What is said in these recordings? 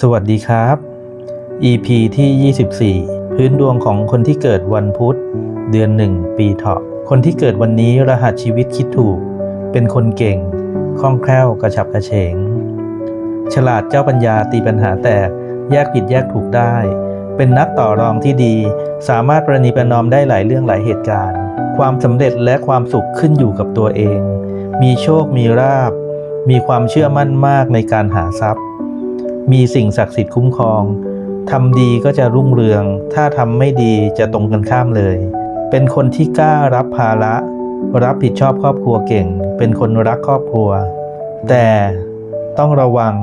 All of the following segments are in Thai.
สวัสดีครับ EP ที่ 24 พื้นดวงของคนที่เกิดวันพุธ เดือนหนึ่งปีเถาะ คนที่เกิดวันนี้รหัสชีวิตคิดถูก เป็นคนเก่ง คล่องแคล่วกระฉับกระเฉง ฉลาดเจ้าปัญญาตีปัญหาแตก แยกผิดแยกถูกได้ เป็นนักต่อรองที่ดี สามารถประนีประนอมได้หลายเรื่องหลายเหตุการณ์ ความสำเร็จและความสุขขึ้นอยู่กับตัวเอง มีโชคมีราบ มีความเชื่อมั่นมากในการหาทรัพย์ มีสิ่งศักดิ์สิทธิ์คุ้มครองทำดีก็จะรุ่งเรือง ถ้าทำไม่ดีจะตรงกันข้ามเลย เป็นคนที่กล้ารับภาระ รับผิดชอบครอบครัวเก่ง เป็นคนรักครอบครัว แต่ต้องระวัง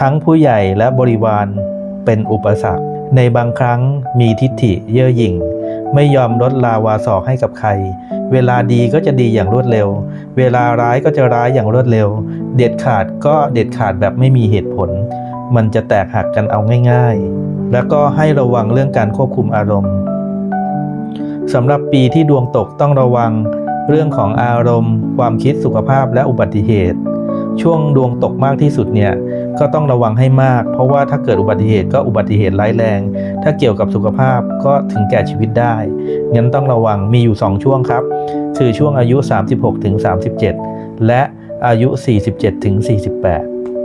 ทั้งผู้ใหญ่และบริวารเป็นอุปสรรค ในบางครั้งมีทิฏฐิเย่อหยิ่ง ไม่ยอมลดลาวาสอกให้กับใคร เวลาดีก็จะดีอย่างรวดเร็ว เวลาร้ายก็จะร้ายอย่างรวดเร็ว เด็ดขาดก็เด็ดขาดแบบไม่มีเหตุผล มันจะแตกหักกันเอาง่าย ๆ แล้วก็ให้ระวังเรื่องการควบคุมอารมณ์สำหรับปีที่ดวงตกต้องระวังเรื่องของอารมณ์ ความคิดสุขภาพและอุบัติเหตุ ช่วงดวงตกมากที่สุดเนี่ยก็ต้องระวังให้มาก เพราะว่าถ้าเกิดอุบัติเหตุก็อุบัติเหตุร้ายแรง ถ้าเกี่ยวกับสุขภาพก็ถึงแก่ชีวิตได้งั้นต้องระวังมีอยู่ 2 ช่วงครับ คือช่วงอายุ 36ถึง37และอายุ 47ถึง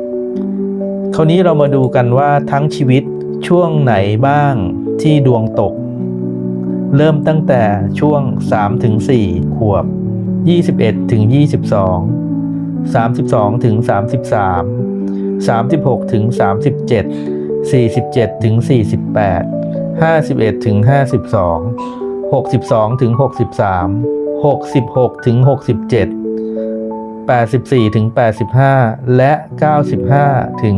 48คราวนี้เรามาดูกันว่าทั้งชีวิตช่วงไหนบ้างที่ดวงตก เริ่มตั้งแต่ช่วง3ถึง4ขวบ 21ถึง22 32ถึง33 36ถึง37 47ถึง48 51ถึง52 62ถึง63 66ถึง67 84ถึง85 และ 95ถึง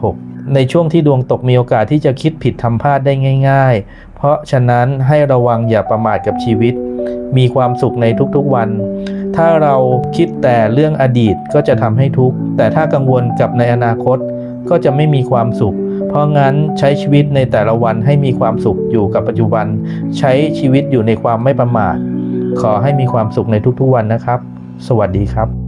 96 ในช่วงที่ดวงตกมีโอกาสที่จะคิดผิดทำพลาดได้ง่าย ๆ เพราะฉะนั้นให้ระวังอย่าประมาทกับชีวิต มีความสุขในทุกๆวัน ถ้าเราคิดแต่เรื่องอดีตก็จะทำให้ทุกข์ แต่ถ้ากังวลกับในอนาคตก็จะไม่มีความสุข เพราะงั้นใช้ชีวิตในแต่ละวันให้มีความสุขอยู่กับปัจจุบัน ใช้ชีวิตอยู่ในความไม่ประมาท ขอให้มีความสุขในทุกๆวันนะครับ สวัสดีครับ